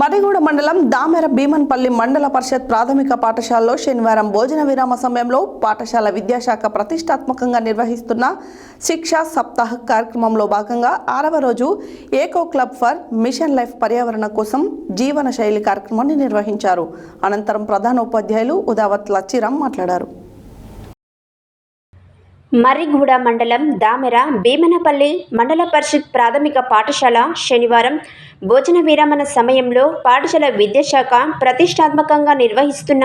మరిగూడ మండలం దామెర భీమన్పల్లి మండల పరిషత్ ప్రాథమిక పాఠశాలలో శనివారం భోజన విరామ సమయంలో పాఠశాల విద్యాశాఖ ప్రతిష్టాత్మకంగా నిర్వహిస్తున్న శిక్షా సప్తాహ్ కార్యక్రమంలో భాగంగా ఆరవ రోజు ఏకో క్లబ్ ఫర్ మిషన్ లైఫ్ పర్యావరణ కోసం జీవన శైలి కార్యక్రమాన్ని నిర్వహించారు. అనంతరం ప్రధాన ఉపాధ్యాయులు ఉదావత్ లచ్చిరామ్ మాట్లాడారు. మర్రిగూడ మండలం దామెర భీమనపల్లి మండల పరిషత్ ప్రాథమిక పాఠశాల శనివారం భోజన విరమణ సమయంలో పాఠశాల విద్యాశాఖ ప్రతిష్టాత్మకంగా నిర్వహిస్తున్న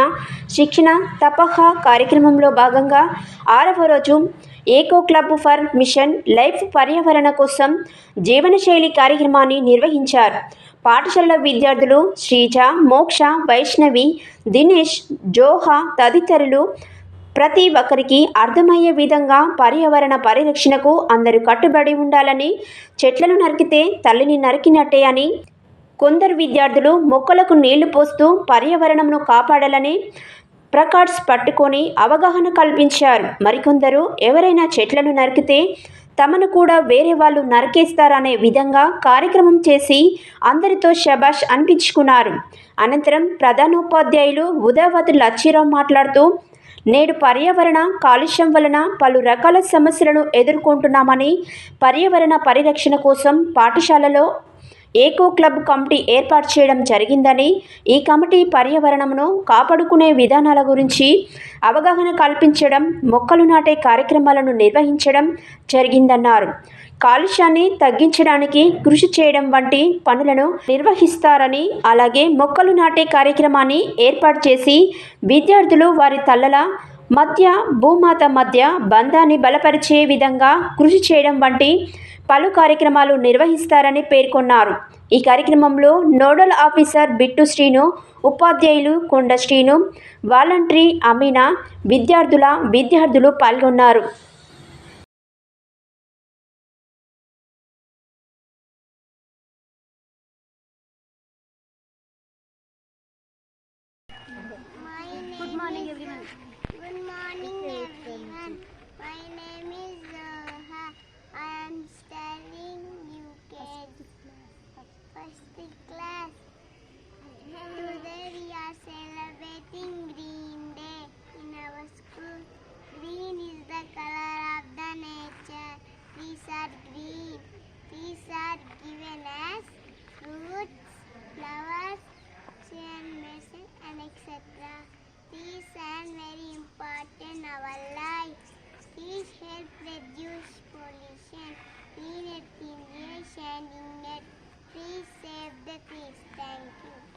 శిక్షణ తపహ కార్యక్రమంలో భాగంగా ఆరవ రోజు ఏకో క్లబ్ ఫర్ మిషన్ లైఫ్ పర్యావరణ కోసం జీవనశైలి కార్యక్రమాన్ని నిర్వహించారు. పాఠశాల విద్యార్థులు శ్రీజ మోక్ష వైష్ణవి దినేష్ జోహా తదితరులు ప్రతి ఒక్కరికి అర్థమయ్యే విధంగా పర్యావరణ పరిరక్షణకు అందరూ కట్టుబడి ఉండాలని చెట్లను నరికితే తల్లిని నరికినట్టే అని కొందరు విద్యార్థులు మొక్కలకు నీళ్ళు పోస్తూ పర్యావరణంను కాపాడాలని ప్రకార్డ్స్ పట్టుకొని అవగాహన కల్పించారు. మరికొందరు ఎవరైనా చెట్లను నరికితే తమను కూడా వేరే వాళ్ళు నరికేస్తారనే విధంగా కార్యక్రమం చేసి అందరితో శబాష్ అనిపించుకున్నారు. అనంతరం ప్రధానోపాధ్యాయులు ఉదయవతి లచ్చిరావు మాట్లాడుతూ నేడు పర్యావరణ కాలుష్యం వలన పలు రకాల సమస్యలను ఎదుర్కొంటున్నామని పర్యావరణ పరిరక్షణ కోసం పాఠశాలలో ఏకో క్లబ్ కమిటీ ఏర్పాటు చేయడం జరిగిందని ఈ కమిటీ పర్యావరణమును కాపాడుకునే విధానాల గురించి అవగాహన కల్పించడం మొక్కలు నాటే కార్యక్రమాలను నిర్వహించడం జరిగిందన్నారు. కాలుష్యాన్ని తగ్గించడానికి కృషి చేయడం వంటి పనులను నిర్వహిస్తారని అలాగే మొక్కలు నాటే కార్యక్రమాన్ని ఏర్పాటు చేసి విద్యార్థులు వారి తల్లల మధ్య భూమాత మధ్య బంధాన్ని బలపరిచే విధంగా కృషి చేయడం వంటి పలు కార్యక్రమాలు నిర్వహిస్తారని పేర్కొన్నారు. ఈ కార్యక్రమంలో నోడల్ ఆఫీసర్ బిట్టు శ్రీను ఉపాధ్యాయులు కొండ శ్రీను వాలంటరీ అమీనా విద్యార్థుల విద్యార్థులు పాల్గొన్నారు. help reduce pollution, need a clean air, and in Please save the trees. Thank you.